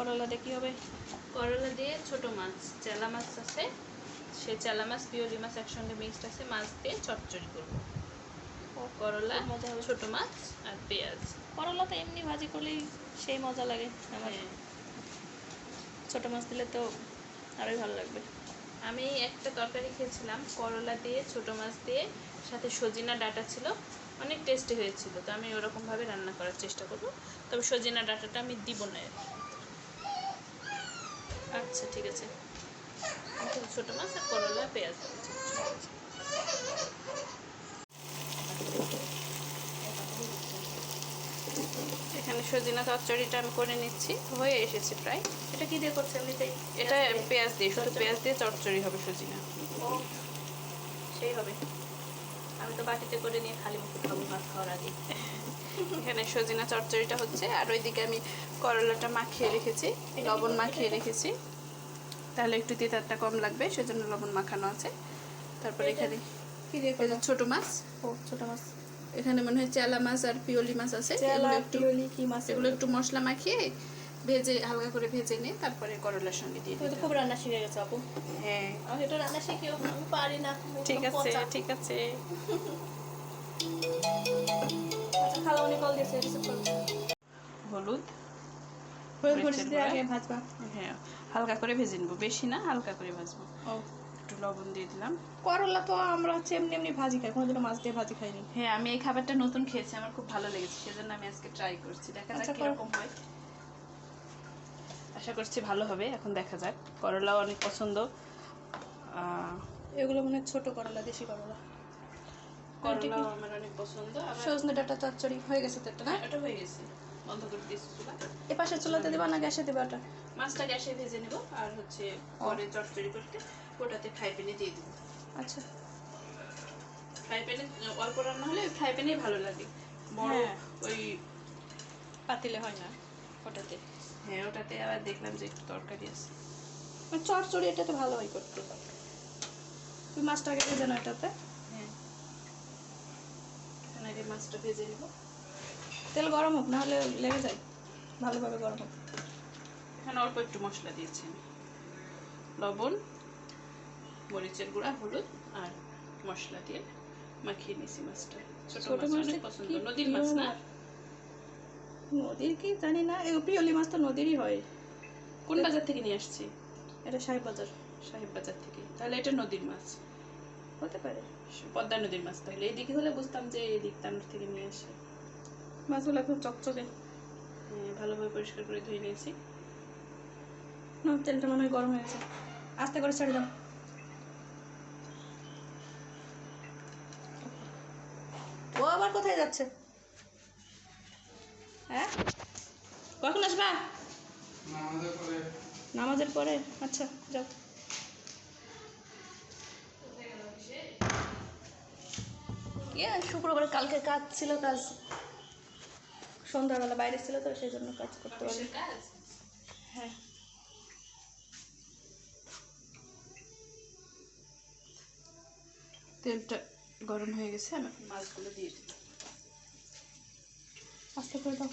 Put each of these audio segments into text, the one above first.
করলা দিয়ে কী হবে করলা দিয়ে ছোট মাছ চেলা মাছ আছে সে চেলা মাছ পিওলি মাছ একসঙ্গে মিক্সড আছে মাছ দিয়ে চচ্চড়ি করব করলা মজা হবে। ছোট মাছ আর পেঁয়াজ করলা তো এমনি ভাজি করলেই সেই মজা লাগে আমার হ্যাঁ। ছোটো মাছ দিলে তো আরোই ভালো লাগবে আমি একটা তরকারি খেয়েছিলাম করলা দিয়ে ছোট মাছ দিয়ে সাথে সজিনা ডাটা ছিল অনেক টেস্টি হয়েছিল তো আমি ওরকমভাবে রান্না করার চেষ্টা করব তবে সজিনা ডাটাটা আমি দিব না। আচ্ছা ঠিক আছে। ছোট মাছ আর করলা পেঁয়াজ। এখানে সজিনা চচ্চড়িটা আমি করে নিচ্ছি। হয়ে এসেছে প্রায়। এটা কি দিয়ে করছে এমনিতেই এটা পেঁয়াজ দিয়ে শুধু পেঁয়াজ দিয়ে চচ্চড়ি হবে সজিনা। সেই হবে। আমি তো বাটিতে করে নিয়ে খালি মুখে খাব ভাত খাওয়ার আগে। এখানে সজিনা চচ্চড়িটা হচ্ছে আর ওইদিকে আমি করলাটা মাখিয়ে রেখেছি লবণ মাখিয়ে রেখেছি। তাহলে একটু তেতারটা কম লাগবে সেজন্য লবণ মাখানো আছে। তারপরে এখানে ছোট মাছ। ও ছোটো মাছ। এখানে মনে হয় চেলা মাছ আর পিওলি মাছ আছে। এগুলো একটু মাছ এগুলো একটু মশলা মাখিয়ে ভেজে হালকা করে ভেজে নিয়ে তারপরে করলার সঙ্গে দিয়ে তুমি খুব রান্না শিখে গেছো আপু। হ্যাঁ। আমি এটা রান্না শিখিও পারি না ঠিক আছে ঠিক আছে। কল দিয়েছে রিসিভ হলুদ। হ্যাঁ হালকা করে ভেজে নেব বেশি না হালকা করে ভাজবো। একটু লবণ দিয়ে দিলাম। করলা তো আমরা হচ্ছে এমনি এমনি ভাজি খাই কোনোদিনও মাছ দিয়ে ভাজি খাইনি। হ্যাঁ আমি এই খাবারটা নতুন খেয়েছি আমার খুব ভালো লেগেছে সেজন্য আমি আজকে ট্রাই করছি। দেখা আচ্ছা, যাক কীরকম হয়। আশা করছি ভালো হবে এখন দেখা যাক। করলাও অনেক পছন্দ। আহ, এগুলো মানে ছোট করলা দেশি করলা। করলাও আমার অনেক পছন্দ সজনে ডাটা চচ্চড়ি হয়ে গেছে তো একটা না? হ্যাঁ, হয়ে গেছে বন্ধ করে দিয়েছি চুলা। এ পাশে চুলাতে দিবা না গ্যাসে দিবা ওটা? মাছটা গ্যাসে ভেজে নেব আর হচ্ছে পরে চটচড়ি করতে ওটাতে ফ্রাই প্যানে দিয়ে দেবো। আচ্ছা। ফ্রাই প্যানে অল্প রান্না হলে ফ্রাই প্যানেই ভালো লাগে। বড় হ্যাঁ। ওই পাতিলে হয় না ওটাতে? হ্যাঁ ওটাতে আবার দেখলাম যে একটু তরকারি আছে। মানে চচ্চড়ি এটাতে ভালো হয় করতে। তুই মাছটা আগে ভেজে নাও এটাতে। আগে মাছটা ভেজে নেব। তেল গরম হোক নাহলে লেগে যায় ভালোভাবে গরম হোক। এখানে অল্প একটু মশলা দিয়েছি লবণ মরিচের গুঁড়া হলুদ আর মশলা দিয়ে মাখিয়ে নিয়েছি মাছটা। ছোট মাছ অনেক পছন্দ নদীর মাছ না? নদীর কি জানি না এই পিওলি মাছ তো নদীরই হয়। কোন বাজার থেকে নিয়ে আসছি? এটা সাহেব বাজার। সাহেব বাজার থেকে। তাহলে এটা নদীর মাছ। হতে পারে। পদ্মা নদীর মাছ। তাহলে এইদিকে হলে বুঝতাম যে এদিক তানোর থেকে নিয়ে আসে। মাছগুলো একদম চকচকে। হ্যাঁ, ভালোভাবে পরিষ্কার করে ধুয়ে নিয়েছি। না তেলটা মনে হয় গরম হয়েছে। আস্তে করে ছেড়ে দাও। ও আবার কোথায় যাচ্ছে? হ্যাঁ? কখন আসবা? নামাজের পরে? আচ্ছা যাও। কে শুক্রবার কালকে কাজ ছিল কাজ। সন্ধ্যাবেলা বাইরে ছিল তো সেই জন্য কাজ করতে পারি হ্যাঁ। তেলটা গরম হয়ে গেছে আমি মাছগুলো দিয়ে দিই। আস্তে করে দাও।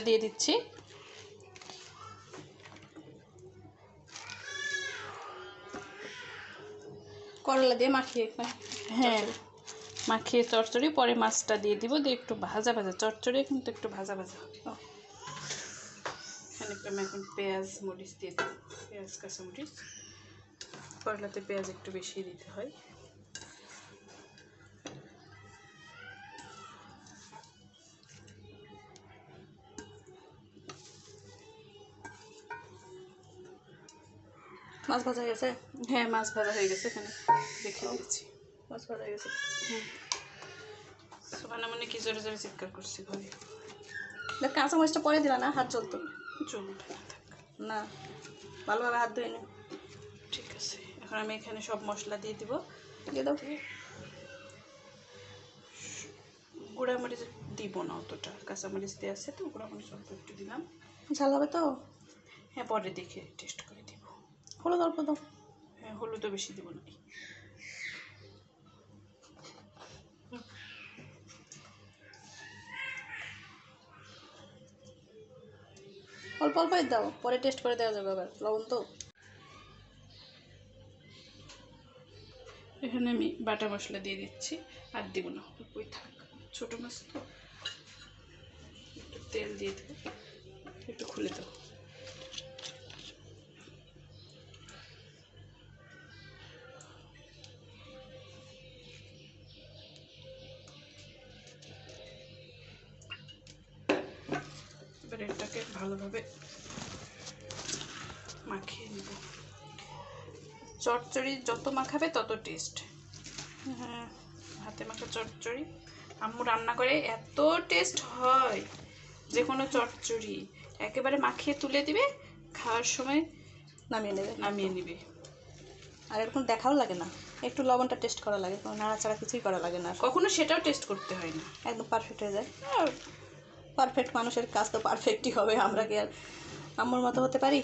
করলাটা দিয়ে দিচ্ছি। করলা দিয়ে মাখিয়ে হ্যাঁ মাখিয়ে চচ্চড়ি পরে মাছটা দিয়ে দিব দিয়ে একটু ভাজা ভাজা। চচ্চড়ি কিন্তু একটু ভাজা ভাজা। আমি এখন পেঁয়াজ মরিচ দিয়ে দেবো পেঁয়াজ কাঁচামরিচ। করলাতে পেঁয়াজ একটু বেশি দিতে হয়। মাছ ভাজা হয়ে গেছে? হ্যাঁ মাছ ভাজা হয়ে গেছে এখানে। দেখে দিয়েছি মাছ ভাজা হয়ে গেছে। সুবানা মানে কি জোরে জোরে চিৎকার করছি ঘরে। দেখ কাঁচা মরিচটা পরে দিলা না হাত চলতো চলবে না ভালোভাবে হাত ধুয়ে নে। ঠিক আছে এখন আমি এখানে সব মশলা দিয়ে দিব। দিয়ে দাও। গুঁড়ামরিচ দিব না অতটা। কাঁচামরিচ দিয়ে আছে তো গুঁড়ামরিচ অল্প একটু দিলাম। ঝাল হবে তো? হ্যাঁ পরে দেখে টেস্ট করে হলুদ অল্প দাও। হ্যাঁ হলুদও বেশি দিব না। অল্প অল্পই দাও পরে টেস্ট করে দেওয়া যাবে আবার। লবণ তো। এখানে আমি বাটা মশলা দিয়ে দিচ্ছি আর দিব না। অল্পই থাক ছোটো মাছ তো। একটু তেল দিয়ে দেবো একটু খুলে দেবো। ভালোভাবে মাখিয়ে নেব। চটচড়ি যত মাখাবে তত টেস্ট হ্যাঁ হাতে মাখা চটচড়ি। আম্মু রান্না করে এত টেস্ট হয় যে কোনো চটচড়ি। একেবারে মাখিয়ে তুলে দিবে খাওয়ার সময় নামিয়ে নেবে। নামিয়ে নিবে। আর এরকম দেখাও লাগে না। একটু লবণটা টেস্ট করা লাগে কোনো নাড়াচাড়া কিছুই করা লাগে না। কখনো সেটাও টেস্ট করতে হয় না। একদম পারফেক্ট হয়ে যায়। আর পারফেক্ট মানুষের কাজ তো পারফেক্টই হবে আমরা কি আর আম্মুর মতো হতে পারি?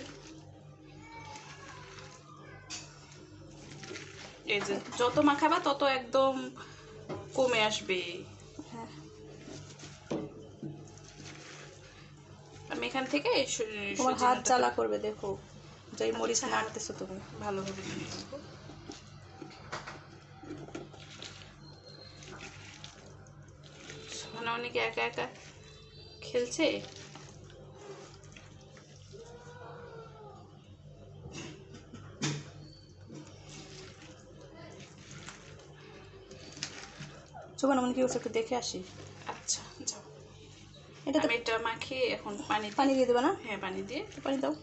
এই যে যত মাখাবা তত একদম কমে আসবে। হ্যাঁ। আমি এখান থেকে তোমার হাত জ্বালা করবে দেখো। যে এই মরিচ নাড়তেছো তুমি। ভালোভাবে মানে অনেকে একা একা খেলছে? চোবান মনে কি করছে একটু দেখে আসি। আচ্ছা যাও। এটা আমি এটা মাখিয়ে এখন পানি পানি দিয়ে দেবো না? হ্যাঁ পানি দিয়ে। পানি দাও।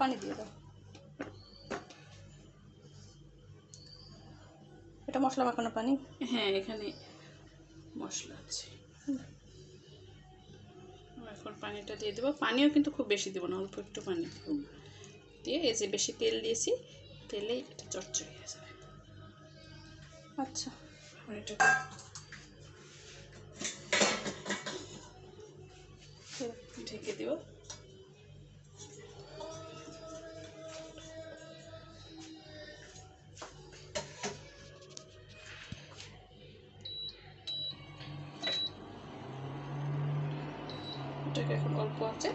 পানি দিয়ে দাও। এটা মশলা মাখানো পানি? হ্যাঁ এখানে মশলা আছে। এখন পানিটা দিয়ে দেবো। পানিও কিন্তু খুব বেশি দেবো না অল্প একটু পানি দেবো। দিয়ে এই যে বেশি তেল দিয়েছি তেলেই এটা চটচড়ি হয়ে যাবে। আচ্ছা। এটাকে ঢেকে দেবো। এটাকে এখন অল্প আছে।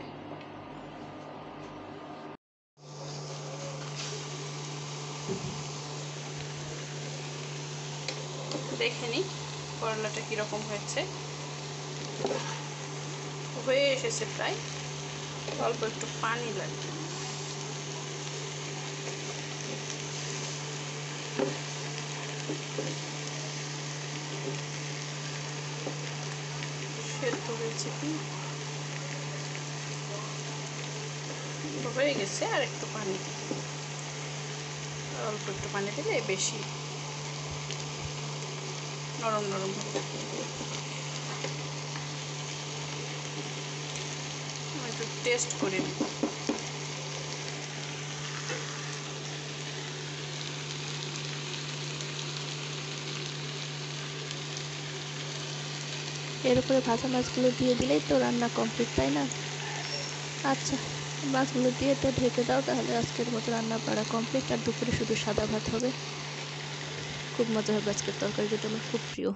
দেখে নিই করলাটা কীরকম হয়েছে। হয়ে এসেছে প্রায়। অল্প একটু পানি লাগবে। সেদ্ধ হয়েছে কি? হয়ে গেছে আর একটু পানি। অল্প একটু পানি দিলে বেশি নরম নরম একটু টেস্ট করে এর উপরে ভাজা মাছগুলো দিয়ে দিলেই তো রান্না কমপ্লিট তাই না? আচ্ছা। মাছগুলো দিয়ে তো ঢেকে দাও, তাহলে আজকের মতো রান্না করা কমপ্লিট আর দুপুরে শুধু সাদা ভাত হবে। খুব মজা হবে আজকের তরকারি যেটা আমার খুব প্রিয়।